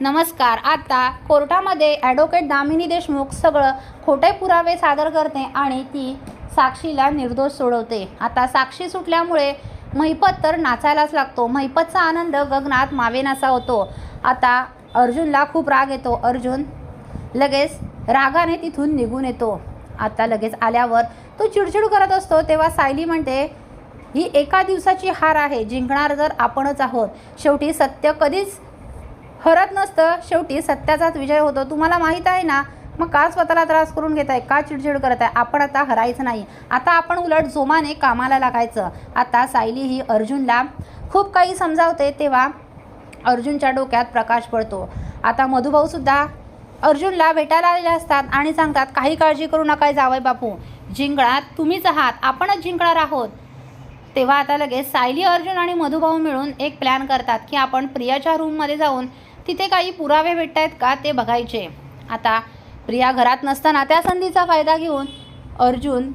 नमस्कार आता कोर्टामध्ये ॲडव्होकेट दामिनी देशमुख सगळं खोटे पुरावे सादर करते आणि ती साक्षीला निर्दोष सोडवते. आता साक्षी सुटल्यामुळे महिपत तर नाचायलाच लागतो. महिपतचा आनंद गगनात मावेनासा होतो. आता अर्जुनला खूप राग येतो. अर्जुन लगेच रागाने तिथून निघून येतो. आता लगेच आल्यावर तो चिडचिड करत असतो. तेव्हा सायली म्हणते ही एका दिवसाची हार आहे. जिंकणार जर आपणच आहोत. शेवटी सत्य कधीच हरत नसतं. शेवटी सत्याचाच विजय होतो. तुम्हाला माहीत आहे ना मग का स्वतःला त्रास करून घेत आहे का चिडचिड करत आहे आपण आता हरायचं नाही. आता आपण उलट जोमाने कामाला लागायचं. आता सायली ही अर्जुनला खूप काही समजावते तेव्हा अर्जुनच्या डोक्यात प्रकाश पडतो. आता मधुभाऊसुद्धा अर्जुनला भेटायला आलेले असतात आणि सांगतात काही काळजी करू नका जावय बापू. जिंकणार तुम्हीच आहात. आपणच जिंकणार आहोत. तेव्हा आता लगेच सायली अर्जुन आणि मधुभाऊ मिळून एक प्लॅन करतात की आपण प्रियाच्या रूममध्ये जाऊन तिथे काही पुरावे भेटत आहेत का ते बघायचे. आता प्रिया घरात नसताना त्या संधीचा फायदा घेऊन अर्जुन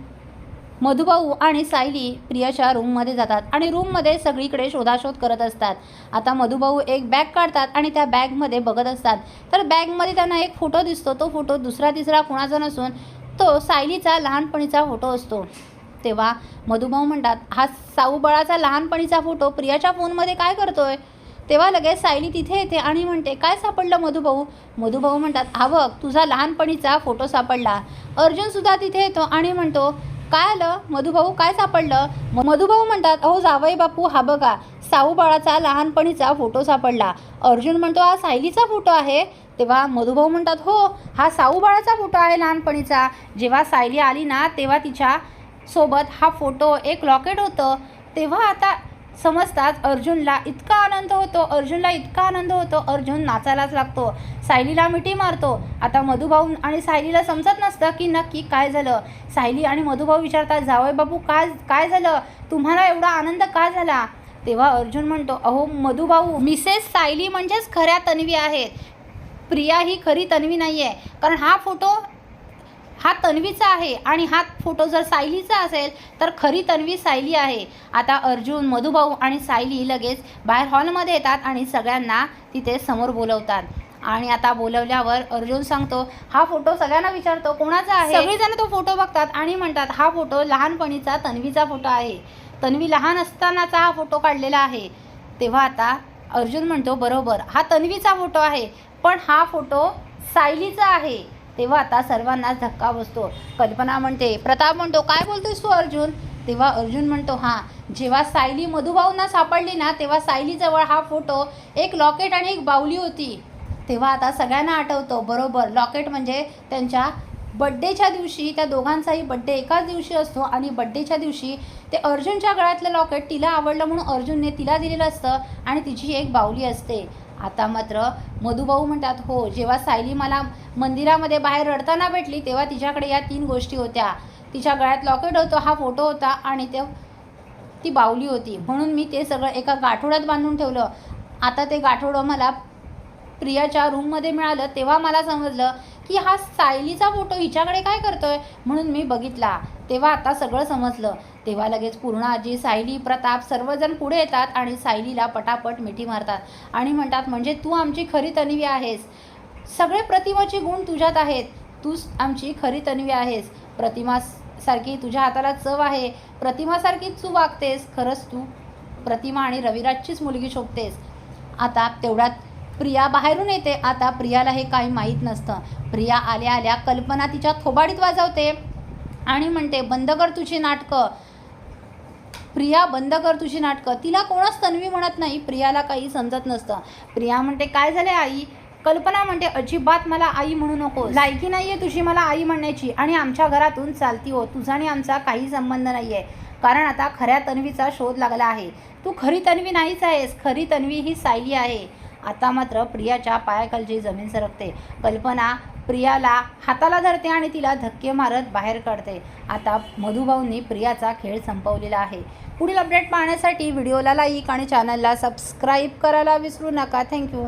मधुभाऊ आणि सायली प्रियाच्या रूममध्ये जातात आणि रूममध्ये सगळीकडे शोधाशोध करत असतात. आता मधुभाऊ एक बॅग काढतात आणि त्या बॅगमध्ये बघत असतात. तर बॅगमध्ये त्यांना एक फोटो दिसतो. तो फोटो दुसरा तिसरा कुणाचा नसून तो सायलीचा लहानपणीचा फोटो असतो. तेव्हा मधुभाऊ म्हणतात हा साऊबाळाचा लहानपणीचा फोटो प्रियाच्या फोनमध्ये काय करतोय? तेव्हा लगेच सायली तिथे येते आणि म्हणते काय सापडलं मधुभाऊ? मधुभाऊ म्हणतात हा बघ तुझा लहानपणीचा फोटो सापडला. अर्जुनसुद्धा तिथे येतो आणि म्हणतो काय आलं? मधुभाऊ काय सापडलं? मधुभाऊ म्हणतात अहो जावई बापू हा बघा साऊ बाळाचा लहानपणीचा फोटो सापडला. अर्जुन म्हणतो हा सायलीचा फोटो आहे? तेव्हा मधुभाऊ म्हणतात हो हा साऊ बाळाचा फोटो आहे लहानपणीचा. जेव्हा सायली आली ना तेव्हा तिच्या सोबत हा फोटो एक लॉकेट होतं. तेव्हा आता समजताच अर्जुनला इतका आनंद होतो अर्जुनला इतका आनंद होतो अर्जुन नाचायलाच लागतो सायलीला मिठी मारतो. आता मधुभाऊ आणि सायलीला समजत नसतं की नक्की काय झालं. सायली आणि मधुभाऊ विचारतात जावय बाबू काय काय झालं? तुम्हाला एवढा आनंद का झाला? तेव्हा अर्जुन म्हणतो अहो मधुभाऊ मिसेस सायली म्हणजेच खऱ्या तन्वी आहेत. प्रिया ही खरी तन्वी नाही आहे कारण हा फोटो हा तन्वीचा आहे आणि हा फोटो जर सायलीचा असेल तर खरी तन्वी सायली आहे. आता अर्जुन मधुभाऊ आणि सायली लगेच बाहेर हॉलमध्ये येतात आणि सगळ्यांना तिथे समोर बोलवतात. आणि आता बोलवल्यावर अर्जुन सांगतो हा फोटो सगळ्यांना विचारतो कोणाचा आहे? सगळेजण तो फोटो बघतात आणि म्हणतात हा फोटो लहानपणीचा तन्वीचा फोटो आहे. तन्वी लहान असतानाचा हा फोटो काढलेला आहे. तेव्हा आता अर्जुन म्हणतो बरोबर हा तन्वीचा फोटो आहे पण हा फोटो सायलीचा आहे. तेव्हा आता सर्वांनाच धक्का बसतो. कल्पना म्हणते प्रताप म्हणतो काय बोलतोयस तू अर्जुन? तेव्हा अर्जुन म्हणतो हां जेव्हा सायली मधुभाऊंना सापडली ना तेव्हा सायलीजवळ हा फोटो एक लॉकेट आणि एक बाऊली होती. तेव्हा आता सगळ्यांना आठवतो बरोबर लॉकेट म्हणजे त्यांच्या बड्डेच्या दिवशी त्या दोघांचाही बड्डे एकाच दिवशी असतो आणि बड्डेच्या दिवशी ते अर्जुनच्या गळ्यातलं लॉकेट तिला आवडलं म्हणून अर्जुनने तिला दिलेलं असतं आणि तिची एक बाहुली असते. आता मात्र मधुभाऊ म्हणतात हो जेव्हा सायली मला मंदिरामध्ये बाहेर रडताना भेटली तेव्हा तिच्याकडे या तीन गोष्टी होत्या. तिच्या गळ्यात लॉकेट होतं हा फोटो होता आणि ते ती बावली होती. म्हणून मी ते सगळं एका गाठोड्यात बांधून ठेवलं. आता ते गाठोडं मला प्रियाच्या रूममध्ये मिळालं तेव्हा मला समजलं की हा सायलीचा फोटो हिच्याकडे काय करतोय? म्हणून मी बघितला. तेव्हा आता सगळं समजलं. तेव्हा लगेच पूर्ण आजी सायली प्रताप सर्वजण पुढे येतात आणि सायलीला पटापट मिठी मारतात. आणि म्हणतात म्हणजे तू आमची खरी तन्वी आहेस. सगळे प्रतिमाचे गुण तुझ्यात आहेत. तूच आमची खरी तन्वी आहेस. प्रतिमा सारखी तुझ्या हाताला चव आहे. प्रतिमासारखीच तू वागतेस. खरंच तू प्रतिमा आणि रविराजचीच मुलगी शोभतेस. आता तेवढ्यात प्रिया बाहेरून येते. आता प्रियाला हे काही माहीत नसतं. प्रिया आल्या आल्या कल्पना तिच्या थोबाडीत वाजवते. आणि म्हणते बंद कर तुझी नाटकं. प्रिया बंद कर तुझी नाटकं. तिला कोणच तन्वी म्हणत नाही. प्रियाला काही समजत नसतं. प्रिया म्हणते काय झाले आई? कल्पना म्हणते अजिबात मला आई म्हणू नको लायकी नाही आहे तुझी मला आई म्हणण्याची. आणि आमच्या घरातून चालती हो. तुझा आणि आमचा काही संबंध नाही आहे कारण आता खऱ्या तन्वीचा शोध लागला आहे. तू खरी तन्वी नाहीच आहेस. खरी तन्वी ही सायली आहे. आता मात्र प्रियाच्या पायाखालची जमीन सरकते. कल्पना प्रियाला हाताला धरते आणि तिला धक्के मारत बाहेर काढते. आता मधुभाऊंनी प्रियाचा खेळ संपवलेला आहे. पुढील अपडेट पाहण्यासाठी व्हिडिओला लाईक आणि चॅनलला सबस्क्राईब करायला विसरू नका. थँक्यू